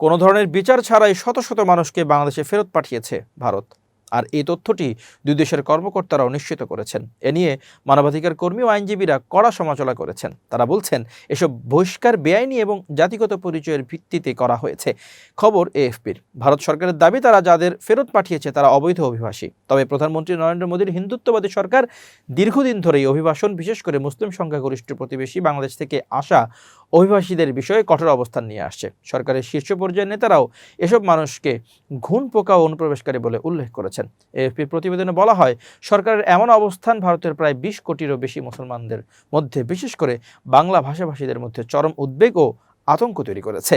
কোনো ধরনের বিচার ছাড়াই শত শত মানুষকে বাংলাদেশে ফেরত পাঠিয়েছে ভারত। আর এই তথ্যটি দুই দেশের কর্মকর্তারাও নিশ্চিত করেছেন। এ নিয়ে মানবাধিকার কর্মী ও আইনজীবীরা কড়া সমালোচনা করেছেন। তারা বলছেন, এসব বহিষ্কার, বেআইনি এবং জাতিগত পরিচয়ের ভিত্তিতে করা হয়েছে, খবর এএফপির। ভারত সরকারের দাবি, তারা যাদের ফেরত পাঠিয়েছে তারা অবৈধ অভিবাসী। তবে প্রধানমন্ত্রী নরেন্দ্র মোদীর হিন্দুত্ববাদী সরকার দীর্ঘদিন ধরেই অভিবাসন, বিশেষ করে মুসলিম সংখ্যাগরিষ্ঠ প্রতিবেশী বাংলাদেশ থেকে আসা অভিবাসীদের বিষয়ে কঠোর অবস্থান নিয়ে আসছে। সরকারের শীর্ষ পর্যায়ের নেতারাও এসব মানুষকে ঘুণ পোকা অনুপ্রবেশকারী বলে উল্লেখ করেছেন। এএফপির প্রতিবেদনে বলা হয়, সরকারের এমন অবস্থান ভারতের প্রায় বিশ কোটিরও বেশি মুসলমানদের মধ্যে, বিশেষ করে বাংলা ভাষাভাষীদের মধ্যে চরম উদ্বেগ ও আতঙ্ক তৈরি করেছে।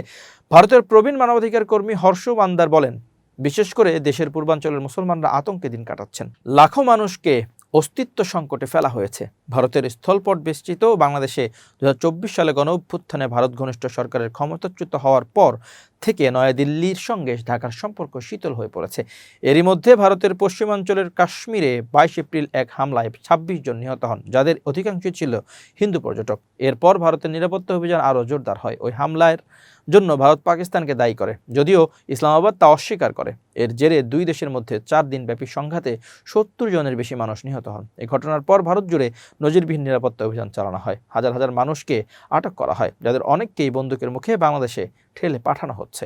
ভারতের প্রবীণ মানবাধিকার কর্মী হর্ষ বান্দার বলেন, বিশেষ করে দেশের পূর্বাঞ্চলের মুসলমানরা আতঙ্কে দিন কাটাচ্ছেন। লাখো মানুষকে অস্তিত্ব সংকটে ফেলা হয়েছে। ভারতের স্থলপট বেষ্টিত বাংলাদেশে দুই হাজার চব্বিশ সালে গণ অভ্যুত্থানে ভারত ঘনিষ্ঠ সরকারের ক্ষমতাচ্যুত হওয়ার পর থেকে নয়াদিল্লির সঙ্গে ঢাকার সম্পর্ক শীতল হয়ে পড়েছে। এরই মধ্যে ভারতের পশ্চিমাঞ্চলের কাশ্মীরে বাইশ এপ্রিল এক হামলায় ছাব্বিশ জন নিহত হন, যাদের অধিকাংশই ছিল হিন্দু পর্যটক। এরপর ভারতের নিরাপত্তা অভিযান আরও জোরদার হয়। ওই হামলার জন্য ভারত পাকিস্তানকে দায়ী করে, যদিও ইসলামাবাদ তা অস্বীকার করে। এর জেরে দুই দেশের মধ্যে চার দিনব্যাপী সংঘাতে সত্তর জনের বেশি মানুষ নিহত হন। এই ঘটনার পর ভারত জুড়ে নজিরবিহীন নিরাপত্তা অভিযান চালানো হয়। হাজার হাজার মানুষকে আটক করা হয়, যাদের অনেককেই বন্দুকের মুখে বাংলাদেশে ঠেলে পাঠানো হচ্ছে।